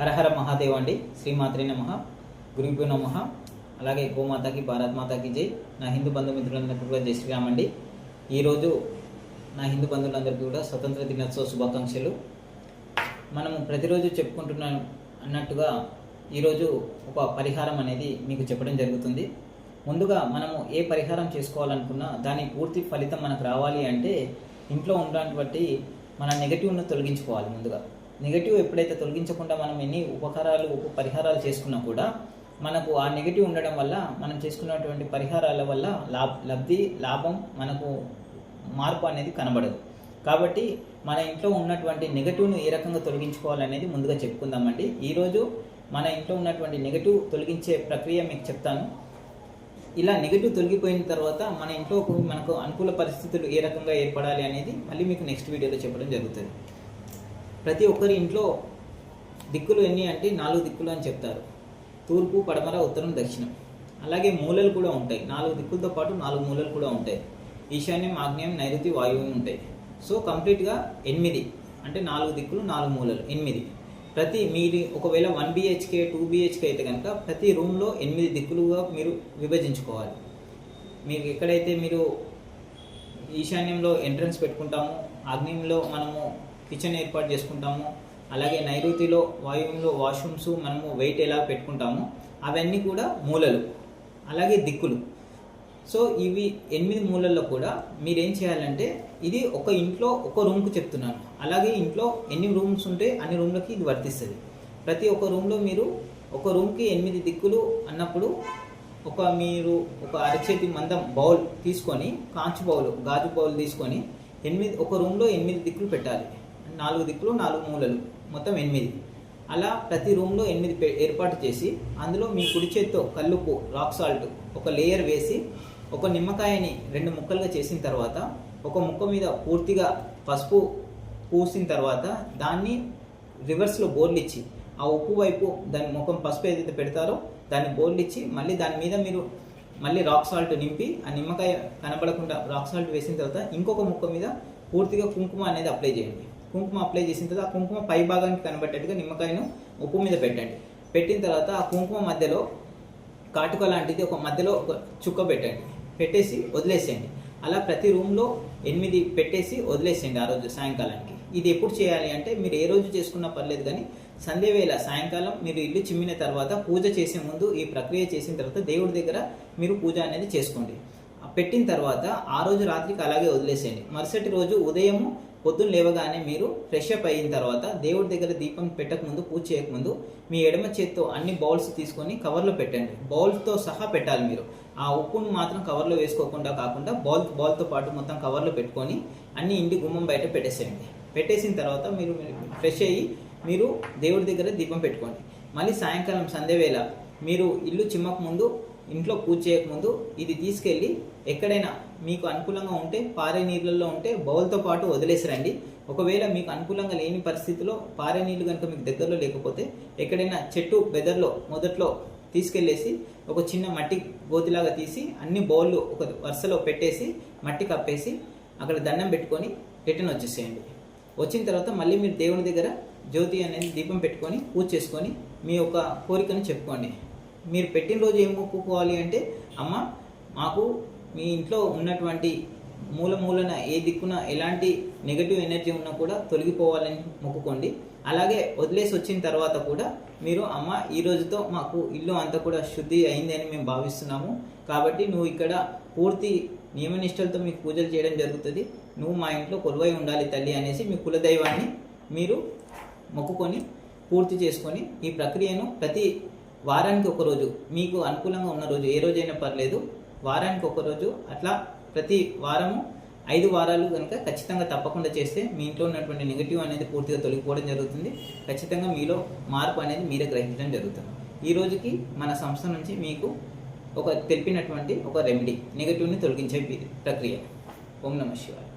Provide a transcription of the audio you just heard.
హరహర మహాదేవ్ అండి. శ్రీమాత్రి నమ. గురుపు నమ. అలాగే గోమాతకి భారత్ మాతాకి జై. నా హిందూ బంధుమిత్రులందరికీ కూడా జై శ్రీరామ్ అండి. ఈరోజు నా హిందూ బంధువులందరికీ కూడా స్వతంత్ర దినోత్సవ శుభాకాంక్షలు. మనము ప్రతిరోజు చెప్పుకుంటున్నాం అన్నట్టుగా ఈరోజు ఒక పరిహారం అనేది మీకు చెప్పడం జరుగుతుంది. ముందుగా మనము ఏ పరిహారం చేసుకోవాలనుకున్నా దాని పూర్తి ఫలితం మనకు రావాలి అంటే ఇంట్లో ఉన్నటువంటి మన నెగటివ్ను తొలగించుకోవాలి ముందుగా. నెగటివ్ ఎప్పుడైతే తొలగించకుండా మనం ఎన్ని ఉపకారాలు ఉప పరిహారాలు చేసుకున్నా కూడా మనకు ఆ నెగటివ్ ఉండడం వల్ల మనం చేసుకున్నటువంటి పరిహారాల వల్ల లాభ లబ్ధి లాభం మనకు మార్పు అనేది కనబడదు. కాబట్టి మన ఇంట్లో ఉన్నటువంటి నెగటివ్ను ఏ రకంగా తొలగించుకోవాలనేది ముందుగా చెప్పుకుందామండి. ఈరోజు మన ఇంట్లో ఉన్నటువంటి నెగటివ్ తొలగించే ప్రక్రియ మీకు చెప్తాను. ఇలా నెగటివ్ తొలగిపోయిన తర్వాత మన ఇంట్లో మనకు అనుకూల పరిస్థితులు ఏ రకంగా ఏర్పడాలి అనేది మళ్ళీ మీకు నెక్స్ట్ వీడియోలో చెప్పడం జరుగుతుంది. ప్రతి ఒక్కరి ఇంట్లో దిక్కులు ఎన్ని అంటే నాలుగు దిక్కులు అని చెప్తారు. తూర్పు పడమర ఉత్తరం దక్షిణం. అలాగే మూలలు కూడా ఉంటాయి. నాలుగు దిక్కులతో పాటు నాలుగు మూలలు కూడా ఉంటాయి. ఈశాన్యం ఆగ్నేయం నైరుతి వాయువ్యం ఉంటాయి. సో కంప్లీట్గా ఎనిమిది. అంటే నాలుగు దిక్కులు నాలుగు మూలలు. ఎనిమిది. ప్రతి మీరు ఒకవేళ వన్ బిహెచ్కే టూ బిహెచ్కే అయితే కనుక ప్రతి రూమ్లో ఎనిమిది దిక్కులుగా మీరు విభజించుకోవాలి. మీకు ఎక్కడైతే మీరు ఈశాన్యంలో ఎంట్రన్స్ పెట్టుకుంటామో ఆగ్నేయంలో మనము కిచెన్ ఏర్పాటు చేసుకుంటాము. అలాగే నైరుతిలో వాయువులో వాష్రూమ్స్ మనము వెయిట్ ఎలా పెట్టుకుంటామో అవన్నీ కూడా మూలలు అలాగే దిక్కులు. సో ఇవి ఎనిమిది మూలల్లో కూడా మీరేం చేయాలంటే ఇది ఒక ఇంట్లో ఒక రూమ్కు చెప్తున్నాను. అలాగే ఇంట్లో ఎన్ని రూమ్స్ ఉంటే అన్ని రూమ్లకి ఇది వర్తిస్తుంది. ప్రతి ఒక్క రూమ్లో మీరు ఒక రూమ్కి ఎనిమిది దిక్కులు అన్నప్పుడు ఒక మీరు ఒక అరచేతి మందం బౌల్ తీసుకొని కాంచు బౌల్ గాజు బౌల్ తీసుకొని ఎనిమిది ఒక రూమ్లో ఎనిమిది దిక్కులు పెట్టాలి. నాలుగు దిక్కులు నాలుగు మూలలు మొత్తం ఎనిమిది. అలా ప్రతి రూమ్లో ఎనిమిది ఏర్పాటు చేసి అందులో మీ కుడి చేత్తో కల్లుపు రాక్ సాల్ట్ ఒక లేయర్ వేసి ఒక నిమ్మకాయని రెండు ముక్కలుగా చేసిన తర్వాత ఒక ముక్క మీద పూర్తిగా పసుపు పూసిన తర్వాత దాన్ని రివర్స్లో బోర్లు ఇచ్చి ఆ ఉప్పు వైపు దాని ముఖం పసుపు ఏదైతే పెడతారో దాన్ని బోర్లు ఇచ్చి మళ్ళీ దాని మీద మీరు మళ్ళీ రాక్ సాల్ట్ నింపి ఆ నిమ్మకాయ కనబడకుండా రాక్ సాల్ట్ వేసిన తర్వాత ఇంకొక ముక్క మీద పూర్తిగా కుంకుమ అనేది అప్లై చేయండి. కుంకుమ అప్లై చేసిన తర్వాత ఆ కుంకుమ పై భాగానికి కనబట్టేట్టుగా నిమ్మకాయను ఉప్పు మీద పెట్టండి. పెట్టిన తర్వాత ఆ కుంకుమ మధ్యలో కాటుక లాంటిది ఒక మధ్యలో ఒక చుక్క పెట్టండి. పెట్టేసి వదిలేసేయండి. అలా ప్రతి రూమ్లో ఎనిమిది పెట్టేసి వదిలేసేయండి ఆ రోజు సాయంకాలానికి. ఇది ఎప్పుడు చేయాలి అంటే మీరు ఏ రోజు చేసుకున్నా పర్లేదు కానీ సంధ్య వేళ సాయంకాలం మీరు ఇల్లు చిమ్మిన తర్వాత పూజ చేసే ముందు ఈ ప్రక్రియ చేసిన తర్వాత దేవుడి దగ్గర మీరు పూజ అనేది చేసుకోండి. పెట్టిన తర్వాత ఆ రోజు రాత్రికి అలాగే వదిలేసేయండి. మరుసటి రోజు ఉదయము పొద్దున్న లేవగానే మీరు ఫ్రెష్ అప్ అయిన తర్వాత దేవుడి దగ్గర దీపం పెట్టకముందు పూజ చేయకముందు మీ ఎడమ చేత్తో అన్ని బౌల్స్ తీసుకొని కవర్లో పెట్టండి. బౌల్తో సహా పెట్టాలి మీరు. ఆ ఉప్పును మాత్రం కవర్లో వేసుకోకుండా కాకుండా బౌల్ బౌల్తో పాటు మొత్తం కవర్లో పెట్టుకొని అన్ని ఇంటి గుమ్మం బయట పెట్టేసేయండి. పెట్టేసిన తర్వాత మీరు ఫ్రెష్ అయ్యి మీరు దేవుడి దగ్గర దీపం పెట్టుకోండి. మళ్ళీ సాయంకాలం సంధ్య వేళ మీరు ఇల్లు చిమ్మక ముందు ఇంట్లో పూజ చేయకముందు ఇది తీసుకెళ్ళి ఎక్కడైనా మీకు అనుకూలంగా ఉంటే పారే నీళ్ళల్లో ఉంటే బౌల్తో పాటు వదిలేసిరండి. ఒకవేళ మీకు అనుకూలంగా లేని పరిస్థితిలో పారే నీళ్ళు కనుక మీకు దగ్గరలో లేకపోతే ఎక్కడైనా చెట్టు బెదర్లో మొదట్లో తీసుకెళ్ళేసి ఒక చిన్న మట్టి గోతిలాగా తీసి అన్ని బౌళ్ళు ఒక వరుసలో పెట్టేసి మట్టి కప్పేసి అక్కడ దండం పెట్టుకొని రిటర్న్ వచ్చేసేయండి. వచ్చిన తర్వాత మళ్ళీ మీరు దేవుని దగ్గర జ్యోతి అనేది దీపం పెట్టుకొని పూజ చేసుకొని మీ యొక్క కోరికను చెప్పుకోండి. మీరు పెట్టిన రోజు ఏం మొక్కుకోవాలి అంటే అమ్మ మాకు మీ ఇంట్లో ఉన్నటువంటి మూల మూలన ఏ దిక్కున ఎలాంటి నెగటివ్ ఎనర్జీ ఉన్నా కూడా తొలగిపోవాలని మొక్కుకోండి. అలాగే వదిలేసి వచ్చిన తర్వాత కూడా మీరు అమ్మ ఈ రోజుతో మాకు ఇల్లు అంతా కూడా శుద్ధి అయింది అని మేము భావిస్తున్నాము. కాబట్టి నువ్వు ఇక్కడ పూర్తి నియమనిష్టలతో మీకు పూజలు చేయడం జరుగుతుంది. నువ్వు మా ఇంట్లో కొలువై ఉండాలి తల్లి అనేసి మీ కులదైవాన్ని మీరు మొక్కుకొని పూర్తి చేసుకొని ఈ ప్రక్రియను ప్రతి వారానికి ఒక రోజు మీకు అనుకూలంగా ఉన్న రోజు ఏ రోజైనా పర్లేదు వారానికి ఒకరోజు అట్లా ప్రతి వారము ఐదు వారాలు కనుక ఖచ్చితంగా తప్పకుండా చేస్తే మీ ఇంట్లో ఉన్నటువంటి నెగిటివ్ అనేది పూర్తిగా తొలగిపోవడం జరుగుతుంది. ఖచ్చితంగా మీలో మార్పు అనేది మీరే గ్రహించడం జరుగుతుంది. ఈ రోజుకి మన సంస్థ నుంచి మీకు ఒక తెలిపినటువంటి ఒక రెమెడీ నెగిటివ్ని తొలగించే ప్రక్రియ. ఓం నమ శివాయ.